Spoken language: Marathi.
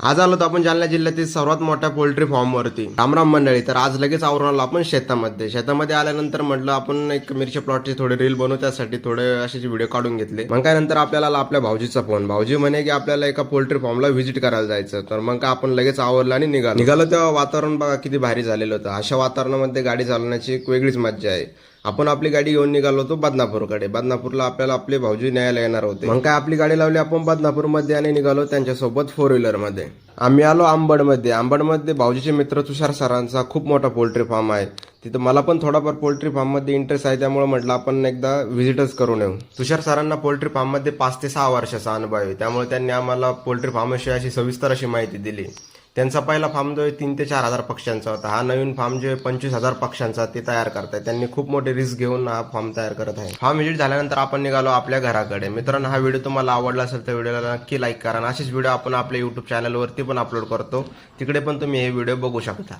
आज आलो तर आपण जालना जिल्ह्यातील सर्वात मोठ्या पोल्ट्री फॉर्मवरती रामराम मंडळी तर आज लगेच आवरून आलो आपण शेतामध्ये. शेतामध्ये आल्यानंतर म्हटलं आपण एक मिरच्या प्लॉटची थोडे रील बनवू त्यासाठी थोडे असे व्हिडिओ काढून घेतले. मग काय नंतर आपल्याला आला आपल्या भाऊजीचा फोन भाऊजी म्हणे की आपल्याला एका पोल्ट्री फॉर्मला व्हिजिट करायला जायचं तर मग काय आपण लगेच आवरलं आणि निघालो. निघालो तेव्हा वातावरण बघा किती भारी झालेलं होतं. अशा वातावरणामध्ये गाडी चालवण्याची एक वेगळीच मज्जा आहे. आपण आपली गाडी घेऊन निघालो होतो बदनापूरकडे. बदनापूरला आपल्याला आपले भाऊजी न्यायला येणार होते. मग काय आपली गाडी लावली आपण बदनापूरमध्ये आणि निघालो त्यांच्यासोबत फोर व्हीलरमध्ये. आम्ही आलो आंबडमध्ये. आंबडमध्ये भाऊजीचे मित्र तुषार सरांचा खूप मोठा पोल्ट्री फार्म आहे. तिथं मला पण थोडाफार पोल्ट्री फार्ममध्ये इंटरेस्ट आहे त्यामुळे म्हटलं आपण एकदा व्हिजिटच करून येऊ. तुषार सरांना पोल्ट्री फार्ममध्ये पाच ते सहा वर्षाचा अनुभव आहे. त्यामुळे त्यांनी आम्हाला पोल्ट्री फार्मविषयी अशी सविस्तर अशी माहिती दिली. त्यांचा पहिला फार्म जो आहे तीन ते चार हजार पक्ष्यांचा होता. हा नवीन फार्म जो आहे पंचवीस हजार पक्ष्यांचा ते तयार करत आहे त्यांनी खूप मोठे रिस्क घेऊन हा फार्म तयार करत आहे. फार्म व्हिजिट झाल्यानंतर आपण निघालो आपल्या घराकडे. मित्रांनो हा व्हिडिओ तुम्हाला आवडला असेल तर व्हिडिओला नक्की लाईक करा. आणि असेच व्हिडिओ आपण आपल्या युट्यूब चॅनलवरती पण अपलोड करतो. तिकडे पण तुम्ही हे व्हिडिओ बघू शकता.